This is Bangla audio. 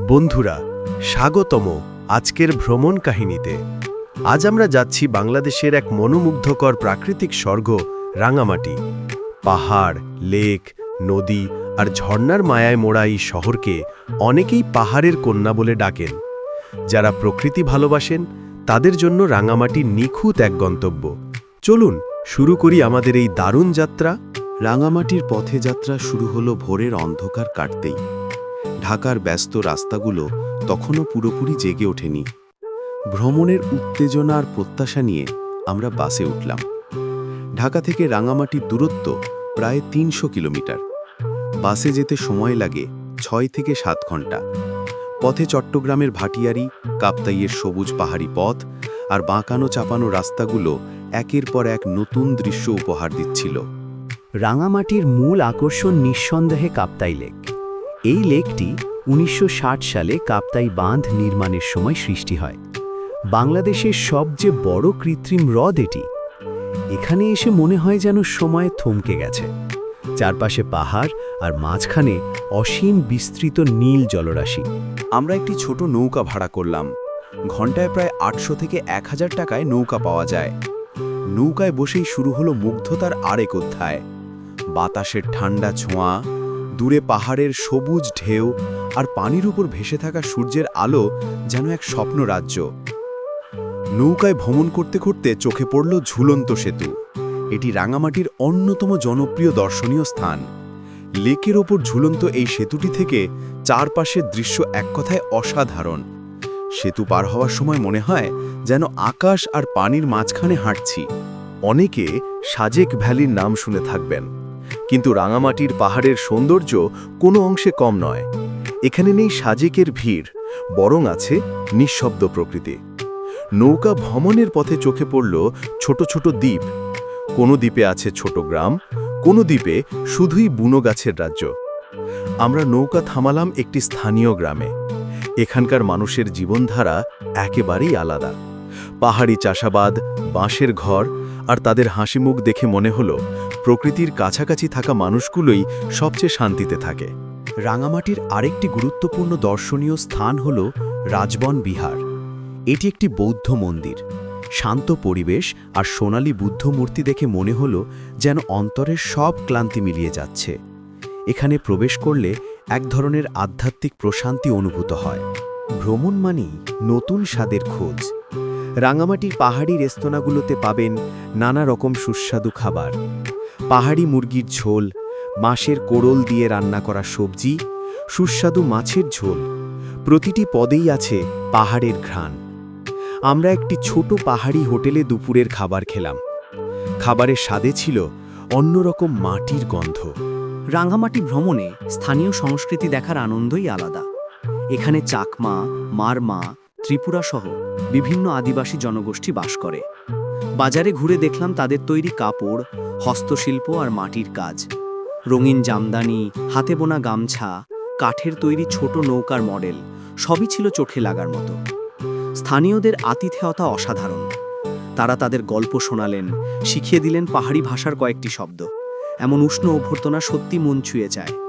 বন্ধুরা, স্বাগতম আজকের ভ্রমণ কাহিনীতে। আজ আমরা যাচ্ছি বাংলাদেশের এক মনোমুগ্ধকর প্রাকৃতিক স্বর্গ, রাঙামাটি। পাহাড়, লেক, নদী আর ঝর্ণার মায়ায় মোড়া এই শহরকে অনেকেই পাহাড়ের কন্যা বলে ডাকেন। যারা প্রকৃতি ভালোবাসেন, তাদের জন্য রাঙামাটি নিখুঁত এক গন্তব্য। চলুন, শুরু করি আমাদের এই দারুণ যাত্রা। রাঙামাটির পথে যাত্রা শুরু হলো ভোরের অন্ধকার কাটতেই। ঢাকার ব্যস্ত রাস্তাগুলো তখনও পুরোপুরি জেগে ওঠেনি। ভ্রমণের উত্তেজনা আর প্রত্যাশা নিয়ে আমরা বাসে উঠলাম। ঢাকা থেকে রাঙামাটির দূরত্ব প্রায় তিনশো কিলোমিটার। বাসে যেতে সময় লাগে ছয় থেকে সাত ঘণ্টা। পথে চট্টগ্রামের ভাটিয়ারি, কাপ্তাইয়ের সবুজ পাহাড়ি পথ আর বাঁকানো চাপানো রাস্তাগুলো একের পর এক নতুন দৃশ্য উপহার দিচ্ছিল। রাঙামাটির মূল আকর্ষণ নিঃসন্দেহে কাপ্তাই লেক। এই লেকটি উনিশশো ষাট সালে কাপ্তাই বাঁধ নির্মাণের সময় সৃষ্টি হয়। বাংলাদেশের সবচেয়ে বড় কৃত্রিম হ্রদ এটি। এখানে এসে মনে হয় যেন সময় থমকে গেছে। চারপাশে পাহাড় আর মাঝখানে অসীম বিস্তৃত নীল জলরাশি। আমরা একটি ছোট নৌকা ভাড়া করলাম। ঘন্টায় প্রায় আটশো থেকে এক হাজার টাকায় নৌকা পাওয়া যায়। নৌকায় বসেই শুরু হলো মুগ্ধতার আরেক অধ্যায়। বাতাসের ঠান্ডা ছোঁয়া দূরে পাহাড়ের সবুজ ঢেউ আর পানির উপর ভেসে থাকা সূর্যের আলো যেন এক স্বপ্ন রাজ্য। নৌকায় ভ্রমণ করতে করতে চোখে পড়ল ঝুলন্ত সেতু। এটি রাঙামাটির অন্যতম জনপ্রিয় দর্শনীয় স্থান। লেকের ওপর ঝুলন্ত এই সেতুটি থেকে চারপাশের দৃশ্য এক কথায় অসাধারণ। সেতু পার হওয়ার সময় মনে হয় যেন আকাশ আর পানির মাঝখানে হাঁটছি। অনেকে সাজেক ভ্যালির নাম শুনে থাকবেন। কিন্তু রাঙামাটির পাহাড়ের সৌন্দর্য কোনো অংশে কম নয়। এখানে নেই সাজেকের ভিড়, বরং আছে নিঃশব্দ প্রকৃতি। নৌকা ভ্রমণের পথে চোখে পড়ল ছোট ছোট দ্বীপ। কোনো দ্বীপে আছে ছোট গ্রাম, কোনো দ্বীপে শুধুই বুনো গাছের রাজ্য। আমরা নৌকা থামালাম একটি স্থানীয় গ্রামে। এখানকার মানুষের জীবনধারা একেবারেই আলাদা। পাহাড়ি চাষাবাদ, বাঁশের ঘর আর তাদের হাসিমুখ দেখে মনে হলো প্রকৃতির কাছাকাছি থাকা মানুষগুলোই সবচেয়ে শান্তিতে থাকে। রাঙামাটির আরেকটি গুরুত্বপূর্ণ দর্শনীয় স্থান হল রাজবন বিহার। এটি একটি বৌদ্ধ মন্দির। শান্ত পরিবেশ আর সোনালী বুদ্ধ মূর্তি দেখে মনে হল যেন অন্তরের সব ক্লান্তি মিলিয়ে যাচ্ছে। এখানে প্রবেশ করলে এক ধরনের আধ্যাত্মিক প্রশান্তি অনুভূত হয়। ভ্রমণ মানেই নতুন স্বাদের খোঁজ। রাঙামাটির পাহাড়ি রেস্তোরাঁগুলোতে পাবেন নানা রকম সুস্বাদু খাবার। পাহাড়ি মুরগির ঝোল, মাছের কোড়ল দিয়ে রান্না করা সবজি, সুস্বাদু মাছের ঝোল। প্রতিটি পদেই আছে পাহাড়ের ঘ্রাণ। আমরা একটি ছোট পাহাড়ি হোটেলে দুপুরের খাবার খেলাম। খাবারের স্বাদে ছিল অন্যরকম মাটির গন্ধ। রাঙ্গামাটি ভ্রমণে স্থানীয় সংস্কৃতি দেখার আনন্দই আলাদা। এখানে চাকমা, মারমা ত্রিপুরা সহ বিভিন্ন আদিবাসী জনগোষ্ঠী বাস করে। বাজারে ঘুরে দেখলাম তাদের তৈরি কাপড়, হস্তশিল্প আর মাটির কাজ। রঙিন জামদানি, হাতে বোনা গামছা, কাঠের তৈরি ছোট নৌকার মডেল, সবই ছিল চোখে লাগার মতো। স্থানীয়দের আতিথেয়তা অসাধারণ। তারা তাদের গল্প শোনালেন, শিখিয়ে দিলেন পাহাড়ি ভাষার কয়েকটি শব্দ। এমন উষ্ণ অভ্যর্থনা সত্যি মন ছুঁয়ে যায়।